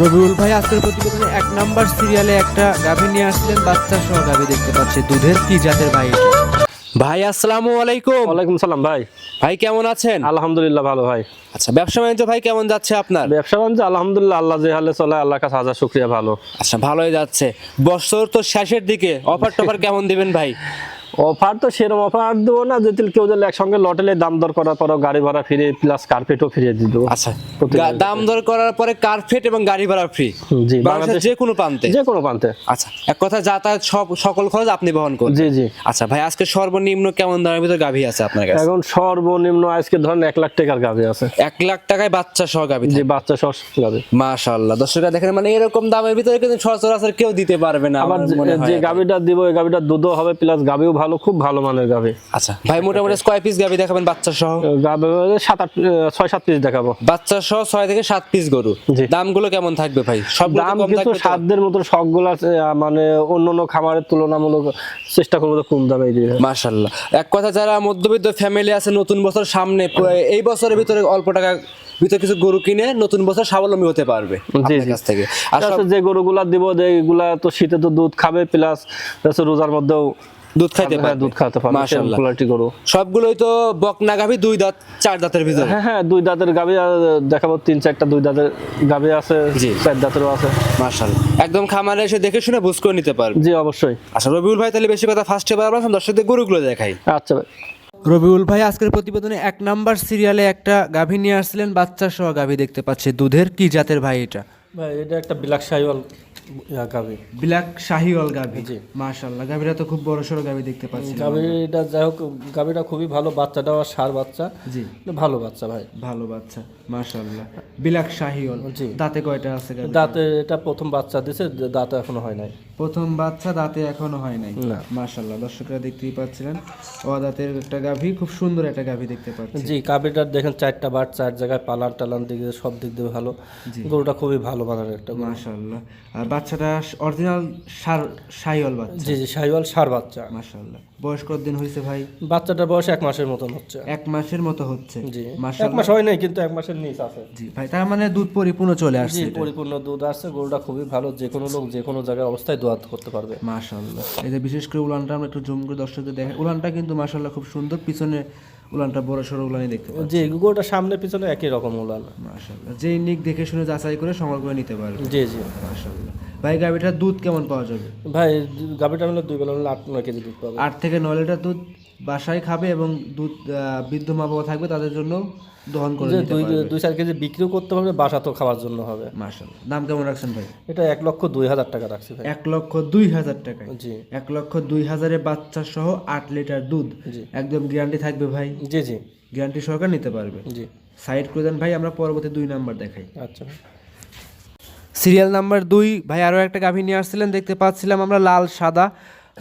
রবিউল ভাই আজকের প্রতিবেদনে এক নাম্বার সিরিয়ালে একটা গাভী নিয়ে আসছিলেন বাচ্চা সহ গাভী দেখতে পাচ্ছি দুধের কি জাতের ভাই ভাই আসসালামু আলাইকুম। ওয়ালাইকুম সালাম ভাই। ভাই কেমন আছেন? আলহামদুলিল্লাহ ভালো ভাই। আচ্ছা ব্যবসা বাণিজ্য ভাই কেমন যাচ্ছে আপনার? ব্যবসা বাণিজ্য আলহামদুলিল্লাহ আল্লাহ যে হালে চলে আল্লাহ কাছে হাজার শুক্রিয়া ভালো। আচ্ছা ভালোই যাচ্ছে। বছর তো শেষের দিকে। অফার টফার কেমন দিবেন ভাই? অফার তো সেরকম অফার দেবো না যদি কেউ যদি একসঙ্গে লটেলে দাম দর করার পরও গাড়ি ভাড়া ফিরে প্লাস কার্পেটও ফিরিয়ে দেবো। আচ্ছা দাম দর করার পরে কার্পেট এবং গাড়ি ভাড়া ফ্রি জি বাংলাদেশ যে কোনো প্রান্তে? যে কোনো প্রান্তে। আচ্ছা এক কথা যাতায়াত সব সকল খরচ আপনি বহন করুন জি জি। আচ্ছা ভাই আজকে সর্বনিম্ন কেমন দামের ভিতরে গাভী আছে আপনার কাছে? এখন সর্বনিম্ন আজকে ধরেন এক লাখ টাকার গাভি আছে। এক লাখ টাকায় বাচ্চা সহ গাভী যে বাচ্চা সস গাভি। মাশাআল্লাহ দর্শকরা দেখেন মানে এরকম দামের ভিতরে কিন্তু সচরাচর কেউ দিতে পারবে না আবার আমার যে- মনে হয়। গাভিটা দিব ওই গাভিটা দুধও হবে প্লাস গাভিও ভালো খুব ভালো মানের গাভি। আচ্ছা ভাই মোটামুটি কয় পিস গাভী দেখাবেন বাচ্চা সহ? গাভি সাত আট ছয় সাত পিস দেখাবো। বাচ্চা সহ ছয় থেকে সাত পিস গরু। দামগুলো কেমন থাকবে ভাই? সব দাম কিন্তু সাধ্যের মতো সবগুলো মানে অন্য অন্য খামারের তুলনামূলক চেষ্টা করব তো কম দামে দিয়ে। মাশাল্লাহ এক কথা যারা মধ্যবিত্ত ফ্যামিলি আছে নতুন বছর সামনে এই বছরের ভিতরে অল্প টাকা ভিতরে কিছু গরু কিনে নতুন বছর স্বাবলম্বী হতে পারবে কাছ থেকে। আর যে গরুগুলা দিব যে এগুলা তো শীতে তো দুধ খাবে প্লাস রোজার মধ্যেও দুধ খাইতে পারবে। দুধ খাওয়াতে পারবে মাশাল্লাহ কোয়ালিটি গরু। সবগুলোই তো বকনা গাভী দুই দাঁত চার দাঁতের ভিতরে। হ্যাঁ হ্যাঁ দুই দাঁতের গাভি দেখাবো তিন চারটা দুই দাঁতের গাভি আছে জি। চার দাঁতেরও আছে। মাশাল্লাহ একদম খামারে এসে দেখে শুনে বুঝ করে নিতে পারবে। জি অবশ্যই। আচ্ছা রবিউল ভাই তাহলে বেশি কথা ফার্স্টে বারবার দর্শকদের গরুগুলো দেখাই। আচ্ছা ভাই। রবিউল ভাই আজকের প্রতিবেদনে এক নাম্বার সিরিয়ালে একটা গাভী নিয়ে আসছিলেন বাচ্চা সহ গাভী দেখতে পাচ্ছে। দুধের কি জাতের ভাই এটা? ভাই এটা একটা বিলাক সাইওয়াল গাভি। ব্ল্যাক শাহিওয়াল গাভী। জি। মাশাআল্লাহ গাভীরা তো খুব বড় সড়ো গাভী দেখতে পাচ্ছি গাভিটা যাই হোক গাভিটা খুবই ভালো বাচ্চাটাও আর সার বাচ্চা। জি। ভালো বাচ্চা ভাই। ভালো বাচ্চা মাশাআল্লাহ। ব্ল্যাক শাহিওয়াল জি। দাঁতে কয়টা আছে গাভী দাঁতে এটা প্রথম বাচ্চা দিছে দাঁতে এখনও হয় নাই। প্রথম বাচ্চা দাঁতে এখনও হয় নাই। মাশাআল্লাহ দর্শকরা দেখতেই পাচ্ছিলেন ও দাঁতের একটা গাভী খুব সুন্দর একটা গাভী দেখতে পাচ্ছি। জি গাভিটার দেখেন চারটা বার চার জায়গায় পালান টালান দিকে সব দিক দিয়ে ভালো। গরুটা খুবই ভালো মানের একটা। মাশাআল্লাহ আর বাচ্চাটা অরিজিনাল সার শাহিওয়াল বাচ্চা। জি জি সাইওয়াল সার বাচ্চা। মাশাআল্লাহ। বয়স কতদিন হয়েছে ভাই? বাচ্চাটার বয়স এক মাসের মতন হচ্ছে। এক মাসের মতো হচ্ছে। জি। এক মাস হয় নাই কিন্তু এক মাসের নিচ আছে। জি ভাই তার মানে দুধ পরিপূর্ণ চলে আসছে। পরিপূর্ণ দুধ আসছে গরুটা খুবই ভালো যে কোনো লোক যে কোনো জায়গায় অবস্থায় দোয়াত করতে পারবে। মাশাআল্লাহ। এই যে বিশেষ করে উলানটা আমরা একটু জুম করে দর্শকদের দেখেন উলানটা কিন্তু মাশাআল্লাহ খুব সুন্দর পিছনে উলানটা বড় সড়ো উলানি দেখতে পাচ্ছি। জি গরুটা সামনে পিছনে একই রকম উলান। মাশাআল্লাহ। যেই নিক দেখে শুনে যাচাই করে সংগ্রহ করে নিতে পারবে। জি জি। মাশাআল্লাহ। ভাই গাভিটার দুধ কেমন পাওয়া যাবে? ভাই গাভিটা মিলে দুই বেলা আট নয় কেজি দুধ পাবে। আট থেকে নয় লিটার দুধ বাসায় খাবে এবং দুধ বৃদ্ধ মা বাবা থাকবে তাদের জন্য দহন করে দুই দুই চার কেজি বিক্রিও করতে পারবে বাসা তো খাওয়ার জন্য হবে। মাশাআল্লাহ। দাম কেমন রাখছেন ভাই? এটা এক লক্ষ দুই হাজার টাকা রাখছি ভাই। এক লক্ষ দুই হাজার টাকা জি। এক লক্ষ দুই হাজারে বাচ্চা সহ আট লিটার দুধ। জি। একদম গ্যারান্টি থাকবে ভাই। জি জি। গ্যারান্টি সরকার নিতে পারবে। জি। সাইড করে দেন ভাই আমরা পরবর্তী দুই নাম্বার দেখাই। আচ্ছা সিরিয়াল নাম্বার দুই ভাই আরও একটা গাভী নিয়ে আসছিলেন দেখতে পাচ্ছিলাম আমরা লাল সাদা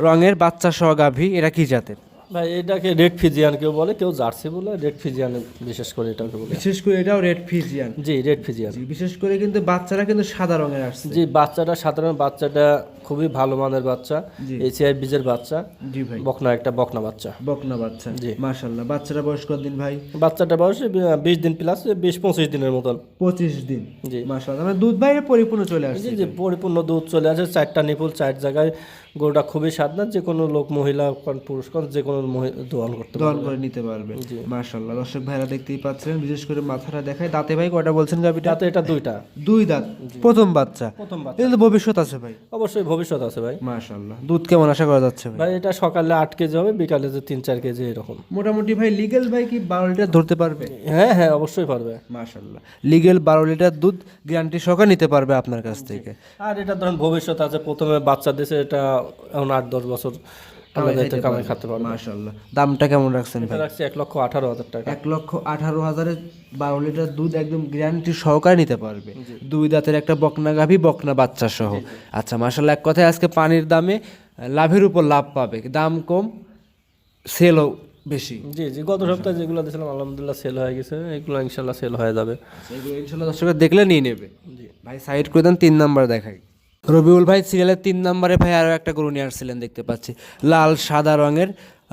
রঙের বাচ্চা সহ গাভী এরা কি জাতের? ভাই এটাকে রেড ফিজিয়ান কেউ বলে কেউ জার্সি বলে রেড ফিজিয়ান বিশেষ করে এটাকে বলে। বিশেষ করে এটাও রেড ফিজিয়ান। জি রেড ফিজিয়ান। বিশেষ করে কিন্তু বাচ্চারা কিন্তু সাদা রঙের আসছে। জি বাচ্চাটা সাধারণ বাচ্চাটা খুবই ভালো মানের বাচ্চা জি। এসিআই বীজের বাচ্চা জি ভাই। বকনা একটা বকনা বাচ্চা। বকনা বাচ্চা জি। মাশাল্লাহ বাচ্চারা বয়স কত দিন ভাই? বাচ্চাটা বয়স বিশ দিন প্লাস বিশ পঁচিশ দিনের মতন। পঁচিশ দিন জি। মাশাল্লাহ মানে দুধ বাইরে পরিপূর্ণ চলে আসছে জি জি পরিপূর্ণ দুধ চলে আসে চারটা নিপুল চার জায়গায় গরুটা খুবই সাধনা যে কোনো লোক মহিলা পুরুষ কোন যে কোনো দোয়ান করতে দহন করে নিতে পারবে মাশাল্লাহ দর্শক ভাইরা দেখতেই পাচ্ছেন বিশেষ করে মাথাটা দেখায়। দাঁতে ভাই কয়টা বলছেন গাভিটা? তাতে এটা দুইটা। দুই দাঁত। প্রথম বাচ্চা। প্রথম বাচ্চা। এটা ভবিষ্যৎ আছে ভাই। অবশ্যই ভবিষ্যৎ আছে ভাই। মাশাআল্লাহ। দুধ কেমন আশা করা যাচ্ছে ভাই? ভাই এটা সকালে আট কেজি হবে বিকালে যে তিন চার কেজি এরকম। মোটামুটি ভাই লিগেল ভাই কি বারো লিটার ধরতে পারবে? হ্যাঁ হ্যাঁ অবশ্যই পারবে। মাশাআল্লাহ। লিগেল বারো লিটার দুধ গ্যারান্টি সহকারে নিতে পারবে আপনার কাছ থেকে। আর এটা ধরুন ভবিষ্যৎ আছে প্রথমে বাচ্চা দেশে এটা এখন আট দশ বছর আলাদা এটা কামাই খাতে পারবে। মাশাল্লাহ দামটা কেমন রাখছেন ভাই? রাখছি এক লক্ষ আঠারো হাজার টাকা। এক লক্ষ আঠারো হাজারের বারো লিটার দুধ একদম গ্যারান্টি সহকারে নিতে পারবে। দুই দাঁতের একটা বকনা গাভী বকনা বাচ্চা সহ। আচ্ছা মাশাল্লাহ এক কথায় আজকে পানির দামে লাভের উপর লাভ পাবে। দাম কম সেলও বেশি। জি জি গত সপ্তাহে যেগুলো দিয়েছিলাম আলহামদুলিল্লাহ সেল হয়ে গেছে। এগুলো ইনশাল্লাহ সেল হয়ে যাবে। এগুলো ইনশাল্লাহ দর্শকরা দেখলে নিয়ে নেবে। ভাই সাইড করে দেন তিন নাম্বার দেখাই। রবিউল ভাই সিরিয়ালের তিন নাম্বারে ভাই আরও একটা গরু নিয়ে আসছিলেন দেখতে পাচ্ছি। লাল সাদা রঙের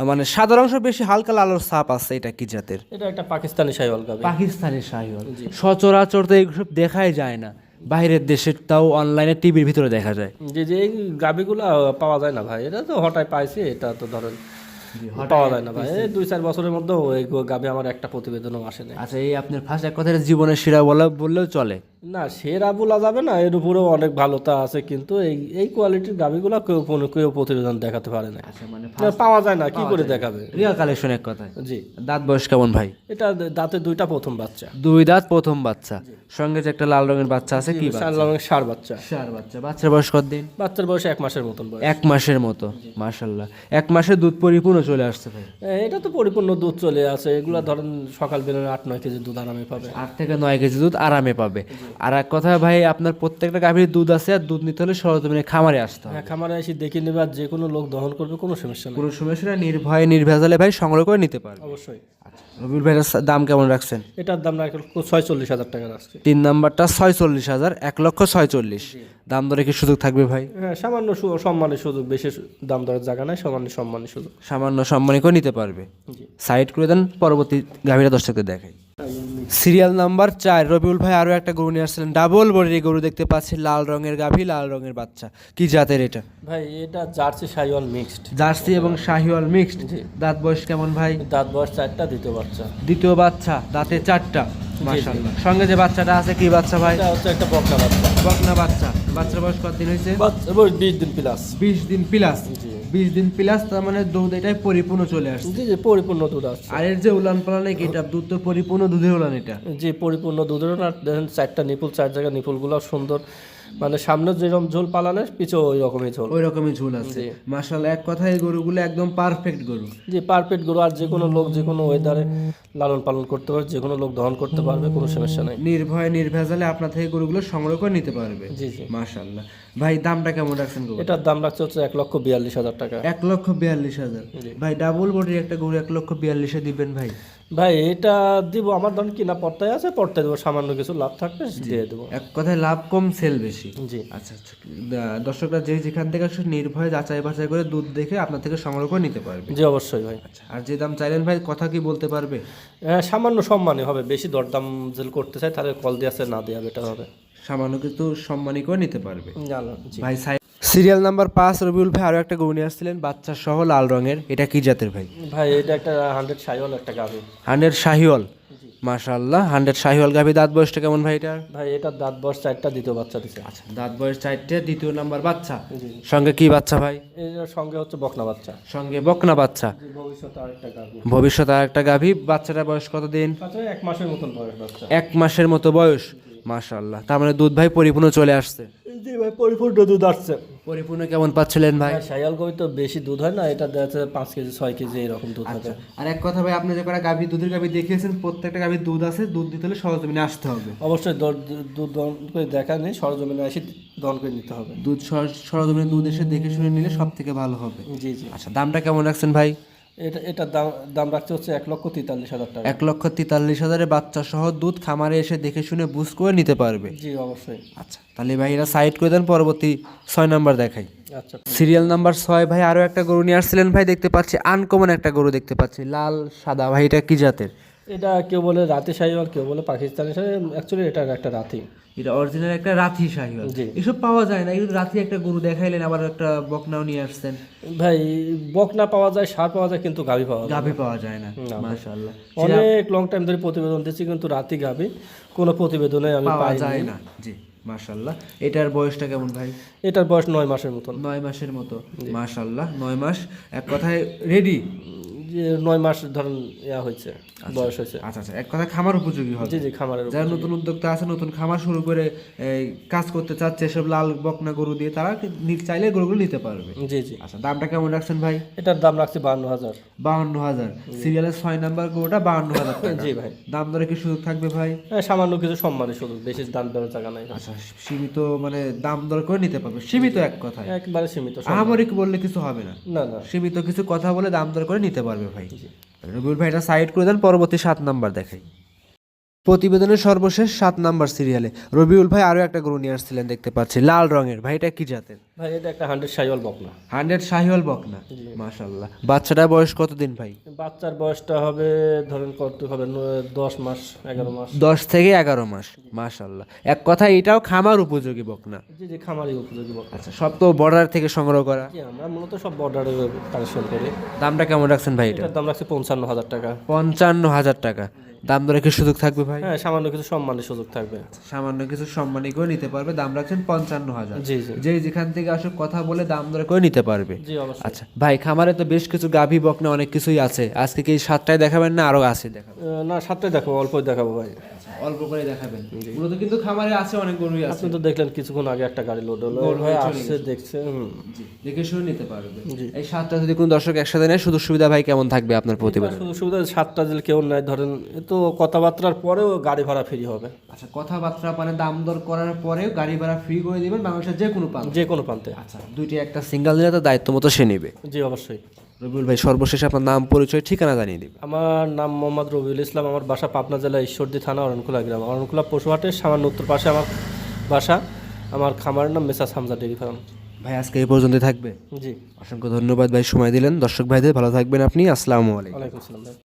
মানে সাদা অংশ বেশি হালকা লালোর সাপ আছে এটা কি জাতের? এটা একটা পাকিস্তানি গাবি। পাকিস্তানি শাহিওয়াল সচরাচর তো এইসব দেখাই যায় না। বাইরের দেশের তাও অনলাইনে টিভির ভিতরে দেখা যায়। যে যে এই গাবিগুলো পাওয়া যায় না ভাই। এটা তো হঠাৎ পাইছি এটা তো ধরেন পাওয়া যায় না ভাই। এই দুই চার বছরের মধ্যে এই গাবি আমার একটা প্রতিবেদনও আসে না আচ্ছা এই আপনার ফার্স্ট এক কথায় জীবনের সেরা বলা বললেও চলে। না সেরা বলা যাবে না এর উপরেও অনেক ভালোতা আছে কিন্তু এই এই কোয়ালিটির গাবিগুলো কেউ কোনো- কেউ প্রতিবেদন দেখাতে পারে না। আচ্ছা মানে পাওয়া যায় না কি করে দেখাবে? রিয়া কালেকশন এক কথায়। জি। দাঁত বয়স কেমন ভাই? এটা দাঁতে দুইটা প্রথম বাচ্চা। দুই দাঁত প্রথম বাচ্চা। সঙ্গে যে একটা লাল রঙের বাচ্চা আছে কি সার রঙের সার বাচ্চা। সার বাচ্চা। বাচ্চার বয়স কত দিন বাচ্চার বয়স এক মাসের মতন বয়স। এক মাসের মতো মাশাল্লাহ এক মাসে দুধ পরিপূর্ণ চলে আসছে ভাই? এটা তো পরিপূর্ণ দুধ চলে আছে এগুলা ধরেন সকাল বেলায় আট নয় কেজি দুধ আরামে পাবে। আট থেকে নয় কেজি দুধ আরামে পাবে। আর এক কথা ভাই আপনার প্রত্যেকটা গাভীর দুধ আছে আর দুধ নিতে হলে সরজমিনে খামারে আসতে হবে। হ্যাঁ খামারে এসে দেখে নেবে আর যে কোনো লোক দহন করবে কোনো সমস্যা নেই। কোনো সমস্যা নেই, নির্ভয়ে নির্ভেজালে ভাই সংগ্রহ করে নিতে পারবে। অবশ্যই। রবিউল ভাইয়ের দাম কেমন রাখছেন? এটার দাম রাখল ছয়চল্লিশ হাজার টাকা রাখছে। তিন নাম্বারটা ছয়চল্লিশ হাজার এক লক্ষ ছয়চল্লিশ। দাম দরে কি সুযোগ থাকবে ভাই? হ্যাঁ সামান্য সম্মানের সুযোগ বেশি দাম দরের জায়গা নাই সামান্য সম্মানের সুযোগ। সামান্য সম্মানী করে নিতে পারবে। সাইড করে দেন পরবর্তী গাভীরা দর্শকদের দেখাই। সিরিয়াল নাম্বার চার রবিউল ভাই আরও একটা গরু নিয়ে আসছিলেন। ডাবল বডির গরু দেখতে পাচ্ছি লাল রঙের গাভী লাল রঙের বাচ্চা। কি জাতের এটা? ভাই এটা জার্সি সাইওয়াল মিক্সড। জার্সি এবং শাহিওয়াল মিক্সড? দাঁত বয়স কেমন ভাই? দাঁত বয়স চারটা দ্বিতীয় বাচ্চা। দ্বিতীয় বাচ্চা দাঁতে চারটা। মাশাআল্লাহ। সঙ্গে যে বাচ্চাটা আছে কি বাচ্চা ভাই? এটা হচ্ছে একটা বকনা বাচ্চা। বকনা বাচ্চা। বাচ্চার বয়স কত দিন হয়েছে? বাচ্চা বয়স বিশ দিন প্লাস বিশ দিন প্লাস জি। বিশ দিন প্লাস তার মানে দুধ এটাই পরিপূর্ণ চলে আসছে। জি জি পরিপূর্ণ দুধ আসছে। আর এর যে উলান পালানে কি এটা দুধ তো পরিপূর্ণ দুধের উলান এটা। জি পরিপূর্ণ দুধের আর দেখেন চারটা নিপুল চার জায়গা নিপুলগুলো সুন্দর। মানে সামনে যেরকম ঝোল পালানে পিছু ওই রকমই ঝোল। ওই রকমই ঝুল আছে। মাশাআল্লাহ এক কথায় এই গরুগুলো একদম পারফেক্ট গরু। জি পারফেক্ট গরু। আর যে কোনো লোক যে কোনো ওয়েদারে লালন পালন করতে পারবে যে কোনো লোক দহন করতে পারবে কোনো সমস্যা নাই। নির্ভয় নির্ভেজালে আপনার থেকে গরুগুলো সংগ্রহ করে নিতে পারবে। জি জি। মাশাআল্লাহ। ভাই দামটা কেমন রাখছেন গরু? এটার দাম রাখছে হচ্ছে এক লক্ষ বিয়াল্লিশ হাজার টাকা। এক লক্ষ বিয়াল্লিশ হাজার। ভাই ডাবল বডির একটা গরু এক লক্ষ বিয়াল্লিশে দিবেন ভাই। ভাই এটা দিব আমার ধরুন কিনা পর্তায় আছে পর্তায় দেবো সামান্য কিছু লাভ থাকবে দিয়ে দেবো। এক কথায় লাভ কম সেল বেশি। জি। আচ্ছা আচ্ছা। দর্শকরা যে যেখান থেকে নির্ভয় যাচাই বাছাই করে দুধ দেখে আপনার থেকে সংগ্রহ করে নিতে পারবে। জি অবশ্যই ভাই। আচ্ছা আর যে দাম চাইলেন ভাই কথা কি বলতে পারবে? হ্যাঁ সামান্য সম্মানই হবে বেশি দরদাম যেল করতে চাই তাহলে কল দিয়ে আছে না দেওয়া বেটার হবে। সামান্য কিন্তু সম্মানী করে নিতে পারবে। ভাই সাই সিরিয়াল নাম্বার পাঁচ রবিউল ভাই আরও একটা গরু নিয়ে আসছিলেন বাচ্চা সহ লাল রঙের। এটা কি জাতের ভাই? ভাই এটা একটা হান্ড্রেড শাহিওয়াল একটা গাভি। হান্ড্রেড শাহিওয়াল? মাশাআল্লাহ হান্ড্রেড শাহিওয়াল গাভি দাঁত বয়সটা কেমন ভাই এটা ভাই এটা দাঁত বয়স চারটা দ্বিতীয় বাচ্চা দিছে। আচ্ছা দাঁত বয়স চারটে দ্বিতীয় নাম্বার বাচ্চা। সঙ্গে কি বাচ্চা ভাই? এর সঙ্গে হচ্ছে বকনা বাচ্চা। সঙ্গে বকনা বাচ্চা। ভবিষ্যতে আরেকটা গাভি। ভবিষ্যতে আর একটা গাভী। বাচ্চাটার বয়স কত দিন এক মাসের মতন বয়স বাচ্চা। এক মাসের মতো বয়স। মাশাআল্লাহ। তার মানে দুধ ভাই পরিপূর্ণ চলে আসছে। জি ভাই পরিপূর্ণ দুধ আসছে। পরিপূর্ণ কেমন পাচ্ছিলেন ভাই? সাইয়াল গরু তো বেশি দুধ হয় না এটা দেখা যাচ্ছে পাঁচ কেজি ছয় কেজি এরকম দুধ হবে। আর এক কথা ভাই আপনি যে কটা গাভী দুধের গাভী দেখিয়েছেন প্রত্যেকটা গাভীর দুধ আছে দুধ দিতে হলে সরজমিনে আসতে হবে। অবশ্যই দুধ দহন করে দেখা নেই সরজমিনে এসে দহন করে নিতে হবে। দুধ সর- সরজমিনে দুধ এসে দেখে শুনে নিলে সব থেকে ভালো হবে। জি জি। আচ্ছা দামটা কেমন রাখছেন ভাই? এটা এটার দাম দাম রাখছে হচ্ছে এক লক্ষ তেতাল্লিশ হাজার টাকা। এক লক্ষ তেতাল্লিশ হাজারে বাচ্চা সহ দুধ খামারে এসে দেখে শুনে বুঝ করে নিতে পারবে। জি অবশ্যই। আচ্ছা তাহলে ভাই এরা সাইড করে দেন পরবর্তী ছয় নাম্বার দেখাই। আচ্ছা। সিরিয়াল নাম্বার ছয় ভাই আরও একটা গরু নিয়ে আসছিলেন ভাই দেখতে পাচ্ছি আনকমন একটা গরু দেখতে পাচ্ছি লাল সাদা ভাই এটা কি জাতের? এটা কেউ বলে রাতে সাইওয়াল কেউ বলে পাকিস্তানি সাইওয়াল অ্যাকচুয়ালি এটা একটা রাতি এটা অরিজিনাল একটা রাথি শাহিওয়াল। এসব পাওয়া যায় না কিন্তু রাথি একটা গরু দেখাইলেন আবার একটা বকনাও নিয়ে আসছেন। ভাই বকনা পাওয়া যায় সার পাওয়া যায় কিন্তু গাভি পাওয়া যায় গাভী পাওয়া যায় না। মাশাআল্লাহ। অনেক লং টাইম ধরে প্রতিবেদন দিচ্ছি কিন্তু রাতি গাভি। কোনো প্রতিবেদনে আমি পাওয়া যায় না। জি মাশাআল্লাহ। এটার বয়সটা কেমন ভাই? এটার বয়স নয় মাসের মতন। নয় মাসের মতো। মাশাআল্লাহ নয় মাস। এক কথায় রেডি নয় মাস ধরেন ইয়া হয়েছে বয়স হয়েছে। আচ্ছা আচ্ছা। এক কথায় খামার উপযোগী হবে। জি জি খামারের। যারা নতুন উদ্যোক্তা আছে নতুন খামার শুরু করে কাজ করতে চাচ্ছে সব লাল বকনা গরু দিয়ে তারা চাইলে গরুগুলো নিতে পারবে। জি জি। আচ্ছা দামটা কেমন রাখছেন ভাই? এটার দাম রাখছি বান্ন হাজার। বাহান্ন হাজার। সিরিয়ালের ছয় নাম্বার গরুটা বাহান্ন হাজার জি ভাই। দাম দরে কি সুযোগ থাকবে ভাই? হ্যাঁ সামান্য কিছু সম্মানের শুধু বেশি দাম দেওয়ার জায়গা নাই আচ্ছা সীমিত মানে দাম দর করে নিতে পারবে। সীমিত এক কথায়। একবারে সীমিত আহামরিক বললে কিছু হবে না। না না। সীমিত কিছু কথা বলে দাম দর করে নিতে পারবে ভাই। রবিউল ভাই এটা সাইড করে দেন পরবর্তী সাত নাম্বার দেখাই। প্রতিবেদনের সর্বশেষ সাত নাম্বার সিরিয়ালে। রবিউল ভাই আরও একটা গরু নিয়ে আসছিলেন দেখতে পাচ্ছি লাল রঙের। ভাই এটা কি জাতের? ভাই এটা একটা হান্ড্রেড সাইওয়াল বকনা। হান্ড্রেড শাহিওয়াল বকনা? মাশাল্লাহ বাচ্চাটার বয়স কতদিন ভাই? বাচ্চার বয়সটা হবে ধরেন কত হবে দশ মাস এগারো মাস। দশ থেকে এগারো মাস মাশাল্লাহ এক কথা এটাও খামার উপযোগী বকনা? জি জি খামারি উপযোগী বকনা। আচ্ছা সব তো বর্ডার থেকে সংগ্রহ করা? আমরা মূলত সব বর্ডারে কালেকশন করি। দামটা কেমন রাখছেন ভাই এটা? দাম রাখছে পঞ্চান্ন হাজার টাকা। পঞ্চান্ন হাজার টাকা। দাম দরে কি সুযোগ থাকবে ভাই? হ্যাঁ সামান্য কিছু সম্মানের সুযোগ থাকবে। সামান্য কিছু সম্মানই করে নিতে পারবে দাম রাখছেন পঞ্চান্ন হাজার। জি জি। যে যেখান থেকে আসুক কথা বলে দাম দরে করে নিতে পারবে। জি অবশ্যই। আচ্ছা ভাই খামারে তো বেশ কিছু গাভী বকনা অনেক কিছুই আছে। আজকে কি সাতটায় দেখাবেন না আরও আছে দেখাবেন? না সাতটাই দেখাবো অল্পই দেখাবো ভাই। অল্প করে দেখাবেন। মূলত কিন্তু খামারে আছে অনেক গরুই আছে। আপনি তো দেখলেন কিছুক্ষণ আগে একটা গাড়ি লোড হলো। ভাই আসছে দেখছে দেখে শুনে নিতে পারবে এই সাতটা যদি কোনো দর্শক একসাথে নেয় সুযোগ সুবিধা ভাই কেমন থাকবে আপনার প্রতিবেদন? সুযোগ সুবিধা সাতটা দিল কেউ নাই ধরেন তো কথাবার্তার পরেও গাড়ি ভাড়া ফ্রি হবে। আচ্ছা কথাবার্তা মানে দাম দর করার পরেও গাড়ি ভাড়া ফ্রি করে দিবেন বাংলাদেশের যে কোনো পান যে কোনো প্রান্তে। আচ্ছা দুইটি একটা সিঙ্গেল দিলে তো দায়িত্ব মতো সে নেবে। জি অবশ্যই। রবিউল ভাই সর্বশেষ আপনার নাম পরিচয় ঠিকানা জানিয়ে দিবেন। আমার নাম মোহাম্মদ রবিউল ইসলাম আমার বাসা পাবনা জেলা ঈশ্বরদী থানা অরণকুলা গ্রাম। অরণকুলা পশুহাটের সামান্য উত্তর পাশে আমার বাসা। আমার খামারের নাম মেসাস হামজা ডেরি ফার্ম। ভাই আজকে এই পর্যন্ত থাকবে। জি। অসংখ্য ধন্যবাদ ভাই সময় দিলেন। দর্শক ভাইদের ভালো থাকবেন আপনি। আসসালামু আলাইকুম। ওয়ালাইকুম আসসালাম ভাই।